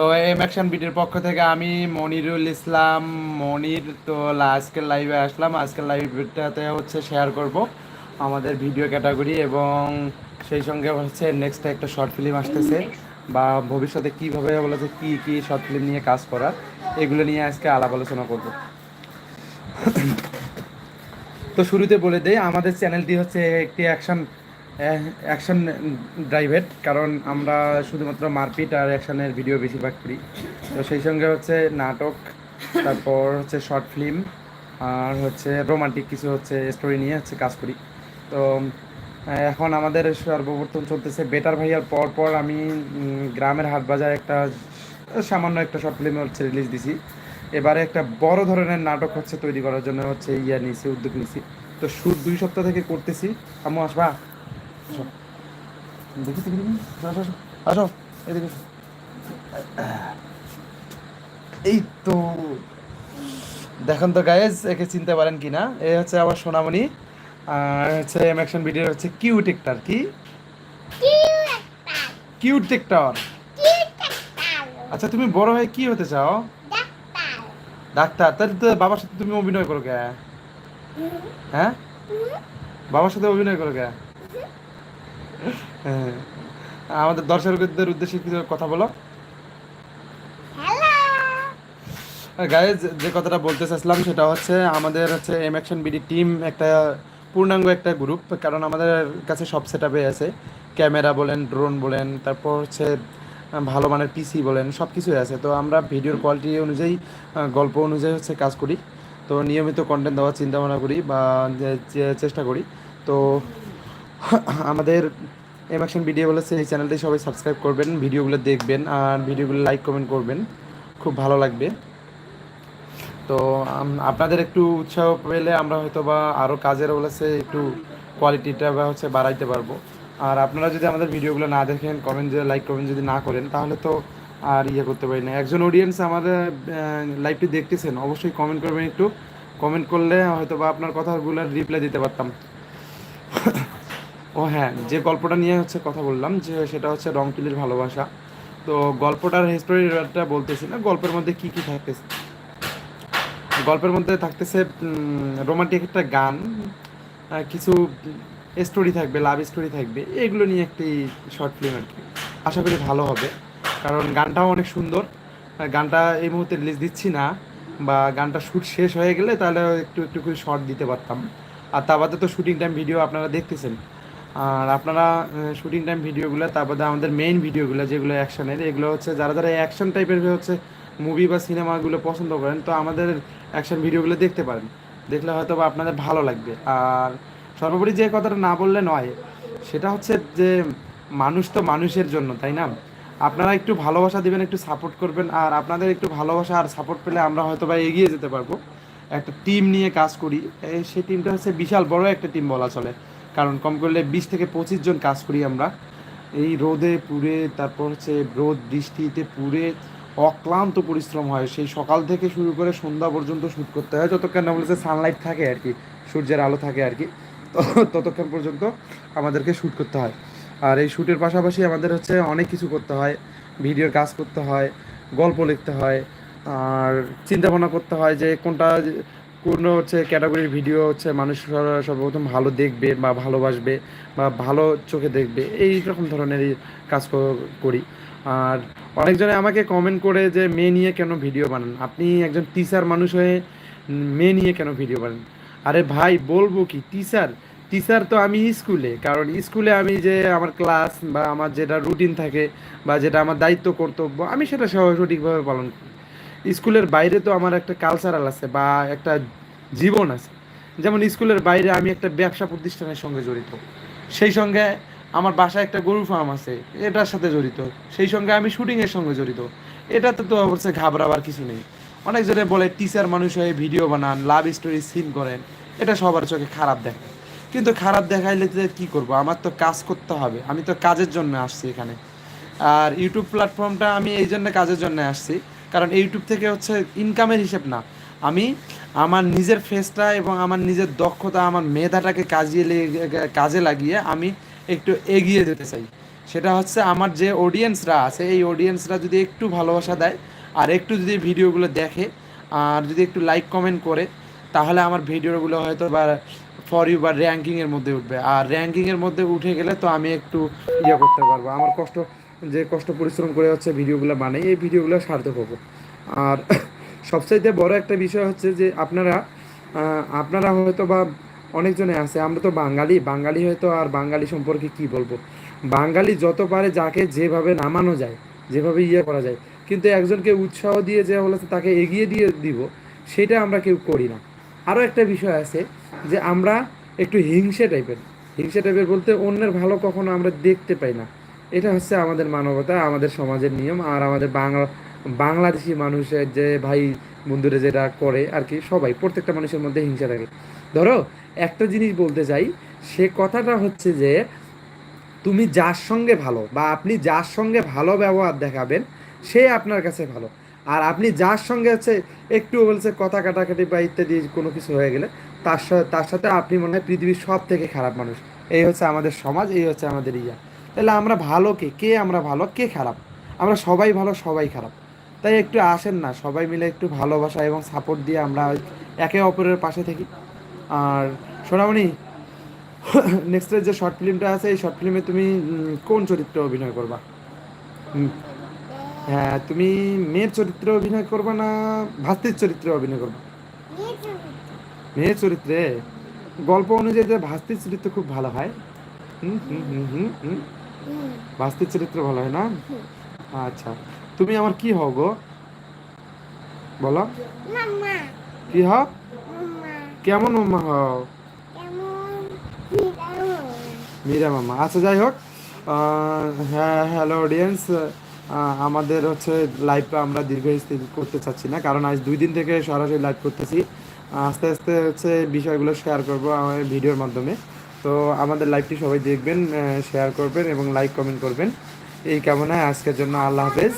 তো M action বিটির পক্ষ থেকে আমি মনিরুল ইসলাম, মনির তো আজকের লাইভে আসলাম। আজকের লাইভটাতে হচ্ছে শেয়ার করব আমাদের ভিডিও ক্যাটাগরি এবং সেই সঙ্গে হচ্ছে নেক্সট একটা শর্ট ফিল্ম আসতেছে বা ভবিষ্যতে কীভাবে বলেছে কী কী শর্ট ফিল্ম নিয়ে কাজ করার, এগুলো নিয়ে আজকে আলাপ আলোচনা করব। তো শুরুতে বলে দেই, আমাদের চ্যানেলটি হচ্ছে একটি অ্যাকশন অ্যাকশন ড্রাইভেট কারণ আমরা শুধুমাত্র মারপিট আর অ্যাকশনের ভিডিও বেশিরভাগ করি। তো সেই সঙ্গে হচ্ছে নাটক, তারপর হচ্ছে শর্ট ফিল্ম আর হচ্ছে রোমান্টিক কিছু হচ্ছে স্টোরি নিয়ে হচ্ছে কাজ করি। তো এখন আমাদের সর্বপ্রথম চলতেছে বেটার ভাইয়ার পর পর আমি গ্রামের হাট বাজার একটা সামান্য একটা শর্ট ফিল্ম হচ্ছে রিলিজ দিছি। এবারে একটা বড় ধরনের নাটক হচ্ছে তৈরি করার জন্য হচ্ছে ইয়া নিয়েছি উদ্যোগ নিয়েছি তো শুট দুই সপ্তাহ থেকে করতেছি। আম্মু আসবা? আসো। দেখি দেখি আসো এদিকে এই তো, দেখেন তো গায়েজ একে চিনতে পারেন কি না এ হচ্ছে আমার সোনামণি, আর হচ্ছে এম অ্যাকশন ভিডিওর হচ্ছে কিউট টেক্টার কি? কিউট টেক্টর আচ্ছা তুমি বড় হয়ে কি হতে চাও? ডাক্তার। তাহলে তো বাবার সাথে তুমি অভিনয় করো কে হ্যাঁ? বাবার সাথে অভিনয় করো কে হ্যাঁ। আমাদের দর্শকদের উদ্দেশ্যে কিছু কথা বলো। গায়ে যে কথাটা বলতে চাইছিলাম সেটা হচ্ছে আমাদের হচ্ছে এম অ্যাকশন বিডি টিম একটা পূর্ণাঙ্গ একটা গ্রুপ কারণ আমাদের কাছে সব সেট আপে আছে। ক্যামেরা বলেন ড্রোন বলেন তারপর হচ্ছে ভালো মানের পিসি বলেন সব কিছুই আছে। তো আমরা ভিডিওর কোয়ালিটি অনুযায়ী গল্প অনুযায়ী হচ্ছে কাজ করি। তো নিয়মিত কন্টেন্ট দেওয়ার চিন্তা ভাবনা করি বা চেষ্টা করি। তো আমাদের এম অ্যাকশন ভিডিও বলেছে এই চ্যানেলটি সবাই সাবস্ক্রাইব করবেন, ভিডিওগুলো দেখবেন আর ভিডিওগুলো লাইক, কমেন্ট করবেন। খুব ভালো লাগবে। তো আপনাদের একটু উৎসাহ পেলে আমরা হয়তো বা আরও কাজের বলেছে একটু কোয়ালিটিটা বা হচ্ছে বাড়াইতে পারব। আর আপনারা যদি আমাদের ভিডিওগুলো না দেখেন কমেন্ট যদি লাইক কমেন্ট যদি না করেন, তাহলে তো আর ইয়ে করতে পারি না। একজন অডিয়েন্স আমাদের লাইভটি দেখতেছেন, অবশ্যই কমেন্ট করবেন একটু। কমেন্ট করলে হয়তো বা আপনার কথাগুলো রিপ্লাই দিতে পারতাম। ও হ্যাঁ যে গল্পটা নিয়ে হচ্ছে কথা বললাম, যে সেটা হচ্ছে রং রংতুলির ভালোবাসা। তো গল্পটার হিস্টোরিটা বলতেছি না, গল্পের মধ্যে কি কি থাকতেছে? গল্পের মধ্যে থাকতেছে রোমান্টিক একটা গান কিছু স্টোরি থাকবে লাভ স্টোরি থাকবে, এগুলো নিয়ে একটি শর্ট ফিল্ম আর কি। আশা করি ভালো হবে, কারণ গানটাও অনেক সুন্দর। গানটা এই মুহূর্তে রিলিজ দিচ্ছি না, বা গানটা শ্যুট শেষ হয়ে গেলে তাহলে একটু একটু করে শর্ট দিতে পারতাম। আর তা বাদে তো শুটিং টাইম ভিডিও আপনারা দেখতেছেন। আর আপনারা শুটিং টাইম ভিডিওগুলো তার বাদে আমাদের মেইন ভিডিওগুলো যেগুলো অ্যাকশনের এগুলো হচ্ছে যারা যারা অ্যাকশন টাইপের হচ্ছে মুভি বা সিনেমাগুলো পছন্দ করেন, তো আমাদের অ্যাকশন ভিডিওগুলো দেখতে পারেন। দেখলে হয়তো বা আপনাদের ভালো লাগবে। আর সর্বোপরি যে কথাটা না বললে নয়, সেটা হচ্ছে যে মানুষ তো মানুষের জন্য, তাই না? আপনারা একটু ভালোবাসা দিবেন, একটু সাপোর্ট করবেন, আর আপনাদের একটু ভালোবাসা আর সাপোর্ট পেলে আমরা হয়তো বা এগিয়ে যেতে পারব। একটা টিম নিয়ে কাজ করি। সেই টিমটা হচ্ছে বিশাল বড় একটা টিম বলা চলে। কারণ কম করলে বিশ থেকে পঁচিশ জন কাজ করি আমরা। এই রোদে পুড়ে, তারপর হচ্ছে রোদ, বৃষ্টিতে পুড়ে, অক্লান্ত পরিশ্রম হয়। সেই সকাল থেকে শুরু করে সন্ধ্যা পর্যন্ত শ্যুট করতে হয়। যতক্ষণ না বলেছে সানলাইট থাকে আর কি, সূর্যের আলো থাকে আর কি ততক্ষণ পর্যন্ত আমাদেরকে শ্যুট করতে হয়। আর এই শ্যুটের পাশাপাশি আমাদের হচ্ছে অনেক কিছু করতে হয়। ভিডিওর কাজ করতে হয়, গল্প লিখতে হয়, আর চিন্তা ভাবনা করতে হয় যে কোনটা কোন হচ্ছে ক্যাটাগরির ভিডিও হচ্ছে মানুষ সর্বপ্রথম ভালো দেখবে বা ভালোবাসবে বা ভালো চোখে দেখবে, এই রকম ধরনের কাজ করি। আর অনেকজনে আমাকে কমেন্ট করে যে, মেয়ে নিয়ে কেন ভিডিও বানান? আপনি একজন টিচার মানুষ হয়ে মেয়ে নিয়ে কেন ভিডিও বানান? আরে ভাই, বলব কি টিচার টিচার তো আমি স্কুলে, কারণ স্কুলে আমি যে আমার ক্লাস বা আমার যেটা রুটিন থাকে বা যেটা আমার দায়িত্ব, কর্তব্য, আমি সেটা সঠিকভাবে পালন করি। স্কুলের বাইরে তো আমার একটা কালচারাল আছে বা একটা জীবন আছে। যেমন স্কুলের বাইরে আমি একটা ব্যবসা প্রতিষ্ঠানের সঙ্গে জড়িত। সেই সঙ্গে আমার বাসায় একটা গরু ফার্ম আছে, এটার সাথে জড়িত। সেই সঙ্গে আমি শুটিংয়ের সঙ্গে জড়িত। এটাতে তো অবশ্যই ঘাবড়াবার কিছু নেই। অনেকজনে বলে টিচার মানুষ হয়ে ভিডিও বানান লাভ স্টোরি সিন করেন। এটা সবার চোখে খারাপ দেখে কিন্তু খারাপ দেখাইলে কি করব? আমার তো কাজ করতে হবে। আমি তো কাজের জন্য আসছি এখানে। আর ইউটিউব প্ল্যাটফর্মটা আমি এই জন্য কাজের জন্য আসছি কারণ ইউটিউব থেকে হচ্ছে ইনকামের হিসেব না। আমি আমার নিজের ফেসটা এবং আমার নিজের দক্ষতা, আমার মেধাটাকে লেগে- কাজে লাগিয়ে আমি একটু এগিয়ে যেতে চাই। সেটা হচ্ছে আমার যে অডিয়েন্সরা আছে, এই অডিয়েন্সরা যদি একটু ভালোবাসা দেয় আর একটু যদি ভিডিওগুলো দেখে আর যদি একটু লাইক কমেন্ট করে, তাহলে আমার ভিডিওগুলো হয়তো বা ফর ইউ বা র্যাঙ্কিংয়ের মধ্যে উঠবে। আর র্যাঙ্কিংয়ের মধ্যে উঠে গেলে তো আমি একটু ইয়ে করতে পারব। আমার কষ্ট যে কষ্ট পরিশ্রম করে হচ্ছে ভিডিওগুলো বানাই, এই ভিডিওগুলো সার্থক হব। আর সবচাইতে বড় একটা বিষয় হচ্ছে যে আপনারা আপনারা হয়তো বা অনেকজনে আছে, আমরা তো বাঙালি বাঙালি হয়তো আর বাঙালি সম্পর্কে কি বলব? বাঙালি যত পারে যাকে যেভাবে নামানো যায়, যেভাবে ইয়ে করা যায়, কিন্তু একজনকে উৎসাহ দিয়ে যে বলেছে তাকে এগিয়ে দিয়ে দিব, সেটা আমরা কেউ করি না। আরও একটা বিষয় আছে যে আমরা একটু হিংসে টাইপের হিংসে টাইপের বলতে অন্যের ভালো কখনো আমরা দেখতে পাই না। এটা হচ্ছে আমাদের মানবতা, আমাদের সমাজের নিয়ম আর আমাদের বাংলা, বাংলাদেশি মানুষের যে ভাই বন্ধুরা যেটা করে আর কি, সবাই, প্রত্যেকটা মানুষের মধ্যে হিংসা থাকে। ধরো, একটা জিনিস বলতে চাই, সে কথাটা হচ্ছে যে, তুমি যার সঙ্গে ভালো বা আপনি যার সঙ্গে ভালো ব্যবহার দেখাবেন, সে আপনার কাছে ভালো। আর আপনি যার সঙ্গে হচ্ছে একটু বলছে কথা কাটাকাটি বা ইত্যাদি কোনো কিছু হয়ে গেলে, তার সাথে তার সাথে আপনি মনে হয় পৃথিবীর সব থেকে খারাপ মানুষ। এই হচ্ছে আমাদের সমাজ, এই হচ্ছে আমাদের ইয়া। তাহলে আমরা ভালো কে? কে আমরা ভালো? কে খারাপ? আমরা সবাই ভালো সবাই খারাপ। তাই একটু আসেন না সবাই মিলে একটু ভালোবাসা এবং সাপোর্ট দিয়ে আমরা একে অপরের পাশে থাকি। আর সোনামণি নেক্সটের যে শর্ট ফিল্মটা আছে এই শর্ট ফিল্মে তুমি কোন চরিত্রে অভিনয় করবা? হ্যাঁ তুমি মেয়ের চরিত্রে অভিনয় করবা না ভাস্তির চরিত্রে অভিনয় করবা? মেয়ের চরিত্রে। গল্প অনুযায়ী যে ভাস্তির চরিত্র খুব ভালো হয়। হুম হুম হুম হুম হুম। ভাস্তির চরিত্র ভালো হয় না? আচ্ছা। তুমি আমার কি হও গো? বলো। কি হও? কেমন মামা হও? মীরা মামা আচ্ছা যাই হোক হ্যাঁ হ্যালো অডিয়েন্স আমাদের হচ্ছে লাইভটা আমরা দীর্ঘস্থায়ী করতে চাচ্ছি না কারণ আজ দুই দিন থেকে সরাসরি লাইভ করতেছি। আস্তে আস্তে হচ্ছে বিষয়গুলো শেয়ার করব আমার ভিডিওর মাধ্যমে। তো আমাদের লাইভটি সবাই দেখবেন শেয়ার করবেন এবং লাইক কমেন্ট করবেন। এই কামনায় আজকের জন্য আল্লাহ হাফেজ।